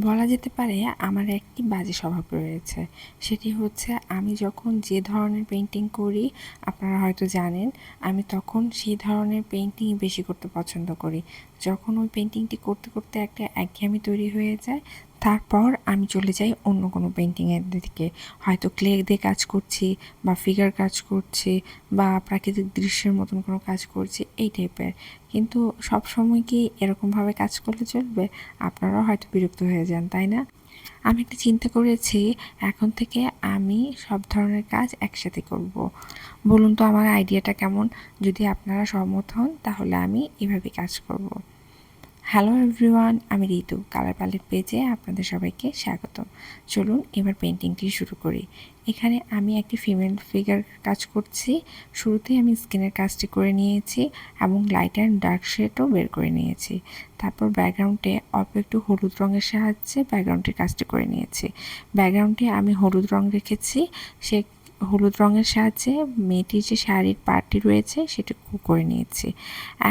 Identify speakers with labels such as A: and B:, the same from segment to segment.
A: বলা যেতে পারে আমার একটি বাজে স্বভাব রয়েছে। সেটি হচ্ছে আমি যখন যে ধরনের পেন্টিং করি, আপনারা হয়তো জানেন, আমি তখন সেই ধরনের পেন্টিং বেশি করতে পছন্দ করি। যখন ওই পেন্টিংটি করতে করতে একটা একঘেয়েমি তৈরি হয়ে যায় তারপর আমি চলে যাই অন্য কোনো পেন্টিংয়ের দিকে। হয়তো ক্লে দিয়ে কাজ করছি বা ফিগার কাজ করছি বা প্রাকৃতিক দৃশ্যের মতন কোনো কাজ করছি, এই টাইপের কিন্তু সব সময় কি এরকমভাবে কাজ করলে চলবে? আপনারাও হয়তো বিরক্ত হয়ে যান, তাই না? আমি একটা চিন্তা করেছি, এখন থেকে আমি সব ধরনের কাজ একসাথে করব। বলুন তো আমার আইডিয়াটা কেমন? যদি আপনারা সহমত হন, তাহলে আমি এভাবে কাজ করব। হ্যালো এভরিওয়ান আমি ঋতু। কালার প্যালেট পেজে আপনাদের সবাইকে স্বাগত চলুন এবার পেন্টিংটি শুরু করি। এখানে আমি একটি ফিমেল ফিগার কাজ করছি। শুরুতেই আমি স্কিনের কাজটি করে নিয়েছি এবং লাইট অ্যান্ড ডার্ক শেডও বের করে নিয়েছি। তারপর ব্যাকগ্রাউন্ডে অল্প একটু হলুদ রঙের সাহায্যে ব্যাকগ্রাউন্ডের কাজটি করে নিয়েছি। ব্যাকগ্রাউন্ডে আমি হলুদ রং রেখেছি। সে হলুদ রঙের সাহায্যে মেয়েটির যে শাড়ির পার্টি রয়েছে সেটুকু করে নিয়েছি।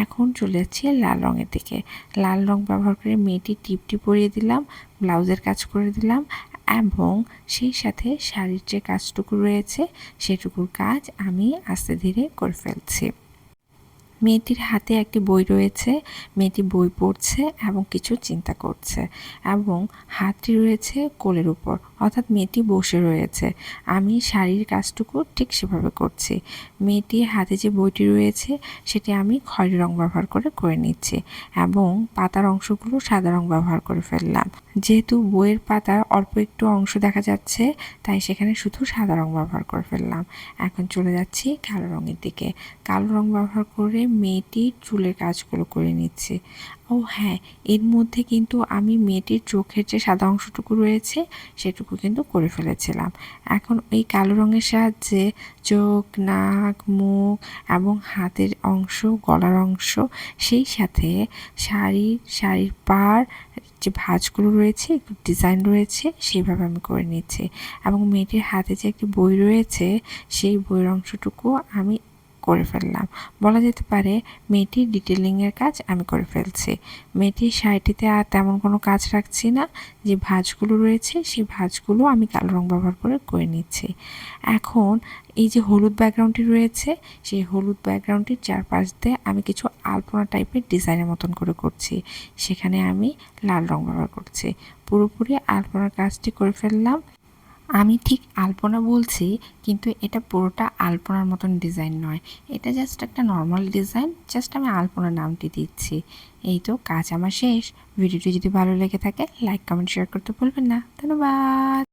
A: এখন চলে যাচ্ছি লাল রঙের দিকে। লাল রং ব্যবহার করে মেয়েটির টিপটি পরিয়ে দিলাম, ব্লাউজের কাজ করে দিলাম এবং সেই সাথে শাড়ির যে কাজটুকু রয়েছে সেটুকুর কাজ আমি আস্তে ধীরে করে ফেলছি। মেয়েটির হাতে একটি বই রয়েছে, মেয়েটি বই পড়ছে এবং কিছু চিন্তা করছে এবং হাতটি রয়েছে কোলের উপর। অর্থাৎ মেয়েটি বসে রয়েছে। আমি শাড়ির কাজটুকু ঠিক সেভাবে করছি। মেয়েটির হাতে যে বইটি রয়েছে, সেটি আমি খয়েরি রং ব্যবহার করে করে নিচ্ছি এবং পাতার অংশগুলো সাদা রং ব্যবহার করে ফেললাম। যেহেতু বইয়ের পাতার অল্প একটু অংশ দেখা যাচ্ছে, তাই সেখানে শুধু সাদা রং ব্যবহার করে ফেললাম। এখন চলে যাচ্ছি কালো রঙের দিকে। কালো রং ব্যবহার করে মেয়েটির চুলের কাজগুলো করে নিচ্ছি। ও হ্যাঁ এর মধ্যে কিন্তু আমি মেয়েটির চোখের যে সাদা অংশটুকু রয়েছে, সেটুকু কিন্তু করে ফেলেছিলাম। এখন এই কালো রঙের সাহায্যে চোখ, নাক, মুখ এবং হাতের অংশ, গলার অংশ, সেই সাথে শাড়ির শাড়ির পাড়, যে ভাঁজগুলো রয়েছে, একটু ডিজাইন রয়েছে, সেইভাবে আমি করে নিচ্ছি। এবং মেয়েটির হাতে যে একটি বই রয়েছে, সেই বইয়ের অংশটুকু আমি করে ফেললাম। বলা যেতে পারে মেয়েটির ডিটেলিংয়ের কাজ আমি করে ফেলছি। মেয়েটির শাড়িটিতে আর তেমন কোনো কাজ রাখছি না। যে ভাঁজগুলো রয়েছে, সেই ভাঁজগুলো আমি কালো রং ব্যবহার করে করে নিচ্ছি। এখন এই যে হলুদ ব্যাকগ্রাউন্ডটি রয়েছে, সেই হলুদ ব্যাকগ্রাউন্ডটির চারপাশ দিয়ে আমি কিছু আলপনা টাইপের ডিজাইনের মতন করে করছি। সেখানে আমি লাল রং ব্যবহার করছি। পুরোপুরি আলপনার কাজটি করে ফেললাম। আমি ঠিক আলপনা বলছি, কিন্তু এটা পুরোটা আলপনার মতন ডিজাইন নয়। এটা জাস্ট একটা নর্মাল ডিজাইন জাস্ট আমি আলপনার নামটি দিচ্ছি। এই তো কাজ আমার শেষ। ভিডিওটি যদি ভালো লেগে থাকে লাইক কমেন্ট শেয়ার করতে ভুলবেন না। ধন্যবাদ!